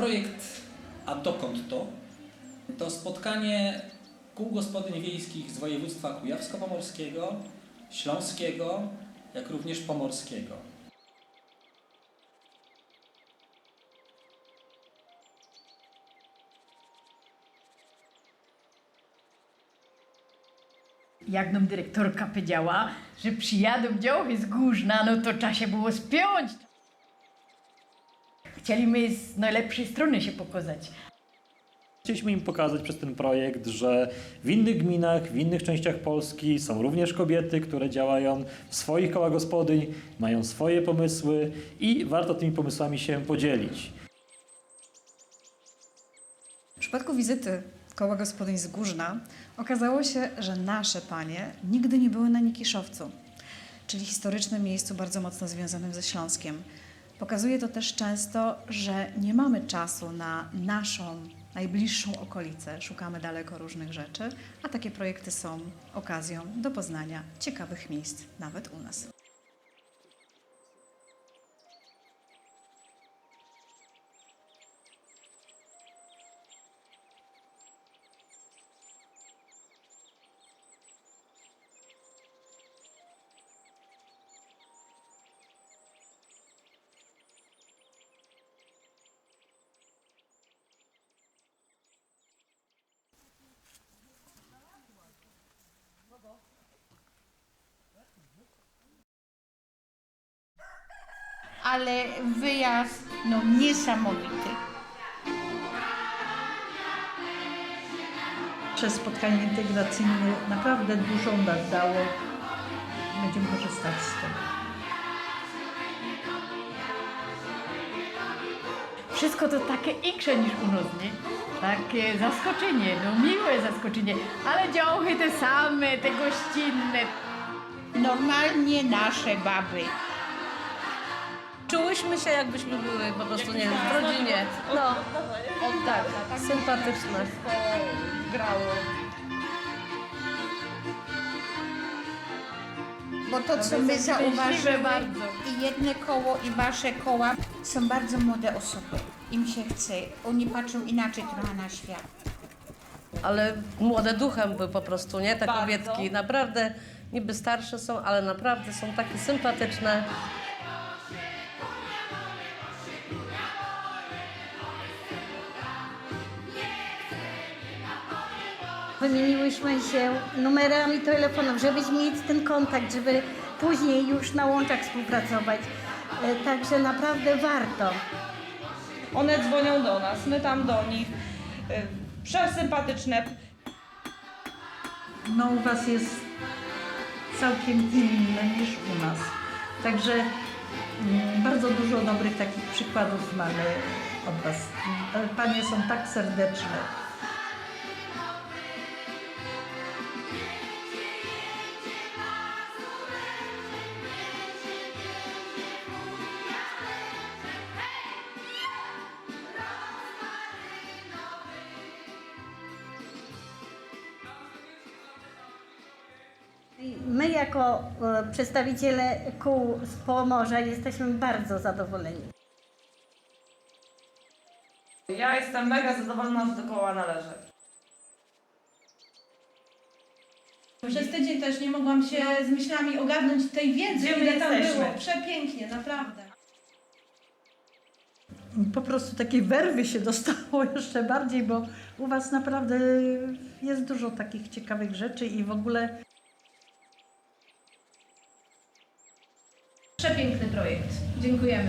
Projekt A dokąd to? To spotkanie kół gospodyń wiejskich z województwa kujawsko-pomorskiego, śląskiego, jak również pomorskiego. Jak nam dyrektorka powiedziała, że przyjadą działy z Górzna, no to trzeba się było spiąć. Chcieliśmy z najlepszej strony się pokazać. Chcieliśmy im pokazać przez ten projekt, że w innych gminach, w innych częściach Polski są również kobiety, które działają w swoich kołach gospodyń, mają swoje pomysły i warto tymi pomysłami się podzielić. W przypadku wizyty koła gospodyń z Górzna okazało się, że nasze panie nigdy nie były na Nikiszowcu, czyli historycznym miejscu bardzo mocno związanym ze Śląskiem. Pokazuje to też często, że nie mamy czasu na naszą najbliższą okolicę, szukamy daleko różnych rzeczy, a takie projekty są okazją do poznania ciekawych miejsc nawet u nas. Ale wyjazd no niesamowity. Przez spotkanie integracyjne naprawdę dużo nam dało. Będziemy korzystać z tego. Wszystko to takie iksze niż u nas, nie? Takie zaskoczenie, no miłe zaskoczenie, ale działy te same, te gościnne. Normalnie nasze baby. Czułyśmy się jakbyśmy były po prostu, nie wiem, w rodzinie. No, o tak, sympatyczne. Grało. Bo to, co my bardzo. i jedne koło, i wasze koła, są bardzo młode osoby. Im się chce. Oni patrzą inaczej trochę na świat. Ale młode duchem były po prostu, nie? Te kobietki. Naprawdę niby starsze są, ale naprawdę są takie sympatyczne. Wymieniłyśmy się numerami telefonów, żeby mieć ten kontakt, żeby później już na łączach współpracować. E, Także naprawdę warto. One dzwonią do nas, my tam do nich. Y, Przesympatyczne. No u Was jest całkiem inne niż u nas. Także mm, bardzo dużo dobrych takich przykładów mamy od Was. E, Panie są tak serdeczne. My jako e, przedstawiciele kół z Pomorza jesteśmy bardzo zadowoleni. Ja jestem mega zadowolona, że do koła należę. Przez tydzień też nie mogłam się z myślami ogarnąć tej wiedzy, Gdzie ile tam jesteśmy? było. Przepięknie, naprawdę. Po prostu takiej werwy się dostało jeszcze bardziej, bo u Was naprawdę jest dużo takich ciekawych rzeczy i w ogóle Przepiękny projekt. Dziękujemy.